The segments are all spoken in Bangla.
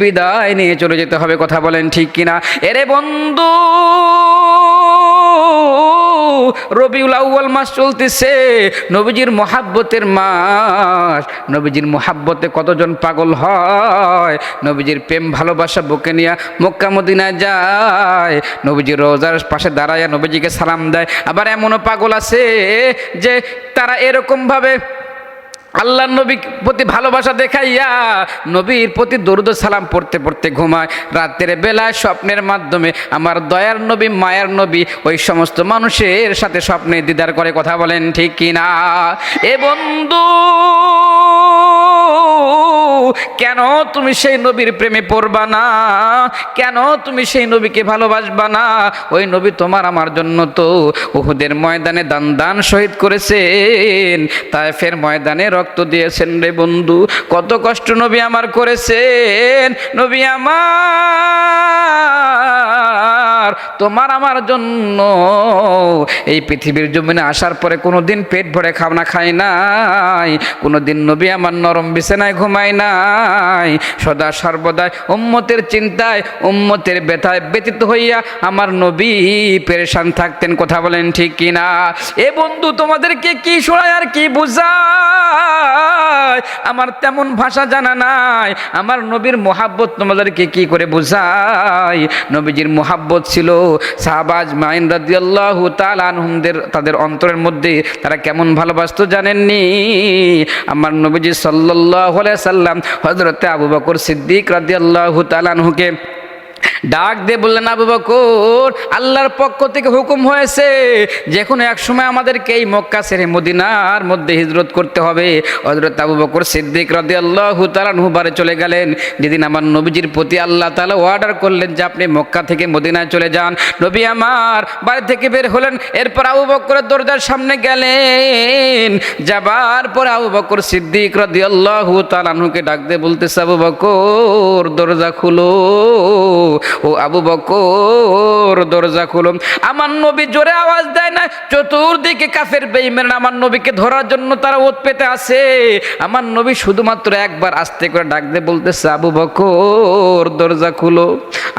বিদায় নিয়ে চলে যেতে হবে, কথা বলেন ঠিক কিনা? এরে বন্ধু, রবিউল আউ্য়াল মাস চলতেছে, নবীজির মহাব্বতের মাস। নবীজির মহাব্বতে কতজন পাগল হয়? নবীজির প্রেম, ভালোবাসা বুকে নিয়ে মক্কা মদিনায় যায়। নবীজির রোজার পাশে দাঁড়ায়, নবীজিকে সালাম দেয়। আবার এমনও পাগল আছে যে তারা এরকমভাবে আল্লাহ নবীর প্রতি ভালোবাসা দেখাইয়া নবীর প্রতি দরুদ সালাম পড়তে পড়তে ঘুমায়। রাতের বেলায় স্বপ্নের মাধ্যমে আমার দয়ার নবী, মায়ার নবী, ওই সমস্ত মানুষের সাথে স্বপ্নে দিদার করে কথা বলেন ঠিক কিনা? এ বন্ধু কেন তুমি সেই নবীর প্রেমে পড়বা না? কেন তুমি সেই নবীকে ভালোবাসবা না? ওই নবী তোমার আমার জন্য তো উহুদের ময়দানে দান দান শহীদ করেছেন। তাই ফের ময়দানে রক্ত দিয়েছেন রে বন্ধু, কত কষ্ট নবী আমার করেছেন। নবী আমার তোমার আমার জন্য। এই পৃথিবীর জমিনে আসার পরে কোনো দিন পেট ভরে খাওনা খাই নাই। কোনো দিন নবী আমার নরম বিছানায় ঘুমাই নাই। সদা সর্বদাই উম্মতের চিন্তায়, উম্মতের ব্যথায় ব্যতীত হইয়া আমার নবী পেরেশান থাকতেন, কথা বলেন ঠিক কিনা? এ বন্ধু, তোমাদেরকে কি শোনায় আর কি বুঝায় আমার তেমন ভাষা জানা নাই। আমার নবীর মোহাব্বত তোমাদেরকে কি করে বুঝায় নবীজির মোহাব্বত ছিল সাহাবাজ মাইন রাদিয়াল্লাহু তাল আনহুমদের, তাদের অন্তরের মধ্যে তারা কেমন ভালোবাসতো জানেননি? আমার নবীজি আলাইহি সাল্লাম হযরতে আবু বকর সিদ্দিক রাদিয়াল্লাহু তাআলা আনহুকে ডাক দিয়ে বললেন, আবু বকর, আল্লাহর পক্ষ থেকে হুকুম হয়েছে যে কোনো এক সময় আমাদেরকে এই মক্কা ছেড়ে মদিনার মধ্যে হিজরত করতে হবে। হজরত আবু বকর সিদ্দিক রাদি আল্লাহ তালানহু বারে চলে গেলেন। যেদিন আমার নবীজির প্রতি আল্লাহ তালা অর্ডার করলেন যে, আপনি মক্কা থেকে মদিনায় চলে যান। নবী আমার বাড়ি থেকে বের হলেন। এরপর আবু বকরের দরজার সামনে গেলেন। যাবার পর আবু বকর সিদ্দিক রাদি আল্লাহ তালানহুকে ডাক দিয়ে বলতেছে, আবু বকর, দরজা খুলো। ও আবু বকর, দরজা খুলো। আমার নবী জোরে আওয়াজ দেয় না, চতুর্দিকে কাফের বেইমেন আমার নবীকে ধরার জন্য তারা ওত পেতে আসে। আমার নবী শুধুমাত্র একবার আস্তে করে ডাক দিয়ে বলতেছে, আবু বকর, দরজা খুলো।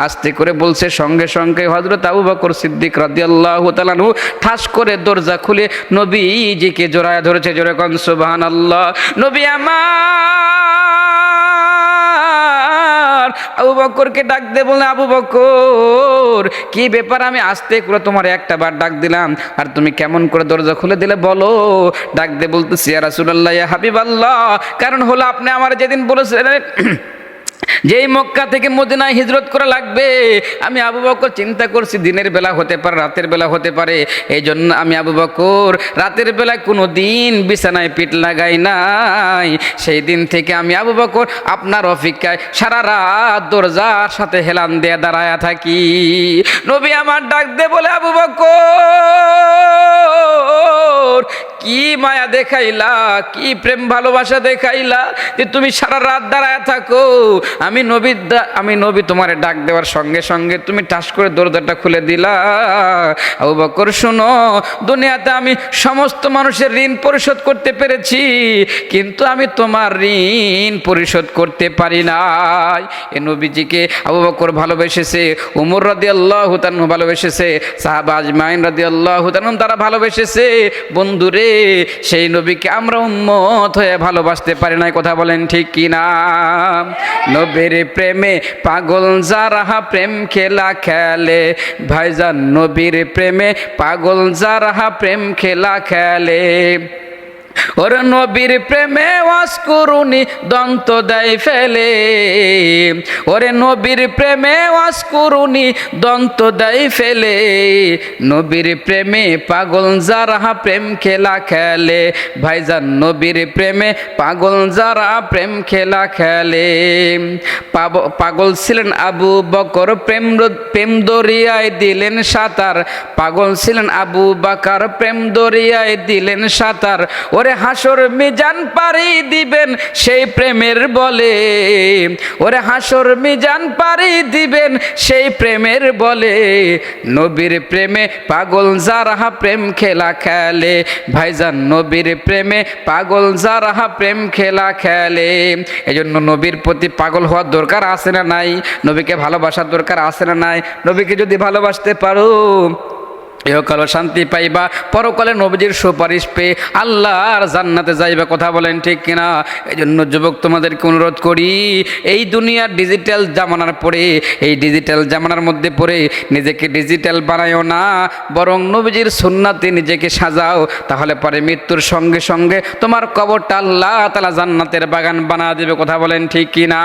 আস্তে করে বলছে, সঙ্গে সঙ্গে হজরত আবু বকর সিদ্দিক রাদিয়াল্লাহু তাআলাহু ঠাস করে দরজা খুলে নবীজিকে জোড়ায় ধরেছে, জোরে কন, সুবহানাল্লাহ। নবী আমার আবু বকরকে ডাক দে বলে, আবু বকর কি ব্যাপার? আমি আসতে করে তোমার একটা বার ডাক দিলাম। আর তুমি কেমন করে দরজা খুলে দিলে বলো। ডাক দে বলতেছি, ইয়া রাসূলুল্লাহ, ইয়া হাবিবাল্লাহ। কারণ হলো আপনি আমার যেদিন বলেছিলেন যেই মক্কা থেকে মদিনায় হিজরত করা লাগবে, আমি আবু বকর চিন্তা করছি দিনের বেলা হতে পারে, রাতের বেলা হতে পারে। এই জন্য আমি আবু বকর রাতের বেলা কোনো দিন বিছানায় পিঠ লাগাই নাই। সেই দিন থেকে আমি আবু বকর আপনার অপেক্ষায় সারা রাত দরজার সাথে হেলান দিয়ে দাঁড়ায়া থাকি। নবী আমার ডাক দে বলে, আবু বকর কি মায়া দেখাইলা, কি প্রেম ভালোবাসা দেখাইলা যে তুমি সারা রাত দাঁড়ায় থাকো? আমি নবী আমি নবী তোমার ডাক দেওয়ার সঙ্গে সঙ্গে তুমি টাস করে দরজাটা খুলে দিলা। আবু বকর, শোনো, দুনিয়াতে আমি সমস্ত মানুষের ঋণ পরিশোধ করতে পেরেছি, কিন্তু আমি তোমার ঋণ পরিশোধ করতে পারি নাই। এ নবীজিকে আবু বকর ভালোবেসেছে, উমর রাদি আল্লাহ ভালোবেসেছে, সাহাবা আজমাইন রাদি আল্লাহ তারা ভালোবেসেছে। বন্ধুরে সেই নবীকে আমরা উন্মত হয়ে ভালোবাসতে পারি না কথা বলেন ঠিক কি না নবীর প্রেমে পাগল যারা প্রেম খেলা খেলে, ভাইজান, নবীর প্রেমে পাগল যারা প্রেম খেলা খেলে। ওর নবীর প্রেমে ওয়াস করুনি, দন্ত দেয় ফেলে। ওরে নবীর প্রেমে ওয়াস করুনি, দন্ত দেয় ফেলে। নবীর প্রেমে পাগল যারা প্রেম খেলা খেলে, ভাইজান নবীর প্রেমে পাগল যারা প্রেম খেলা খেলে। পাগল ছিলেন আবু বকর, প্রেম প্রেম দরিয়ায় দিলেন সাঁতার। পাগল ছিলেন আবু বাকার, প্রেম দরিয়ায় দিলেন সাঁতার। ওরে হাসর মিজান পারি দিবেন সেই প্রেমের বলে। ওরে হাসর মিজান পারি দিবেন সেই প্রেমের বলে। নবীর প্রেমে পাগল যারাহা প্রেম খেলা খেলে, ভাইজান নবীর প্রেমে পাগল যারাহা প্রেম খেলা খেলে। এই জন্য নবীর প্রতি পাগল হওয়ার দরকার আছে না নাই? নবীকে ভালোবাসার দরকার আছে না নাই? নবীকে যদি ভালোবাসতে পারো ইহকাল শান্তি পাইবা, পরকালে নবীজির সুপারিশ পেয়ে আল্লাহর জান্নাতে যাইবা, কথা বলেন ঠিক কিনা? এই জন্য যুবক, তোমাদেরকে অনুরোধ করি, এই দুনিয়ার ডিজিটাল জামানার পরে, এই ডিজিটাল জামানার মধ্যে পড়ে নিজেকে ডিজিটাল বানায়ও না, বরং নবীজির সুন্নাতে নিজেকে সাজাও, তাহলে পরে মৃত্যুর সঙ্গে সঙ্গে তোমার কবরটা আল্লাহ তালা জান্নাতের বাগান বানা দেবে, কথা বলেন ঠিক কিনা?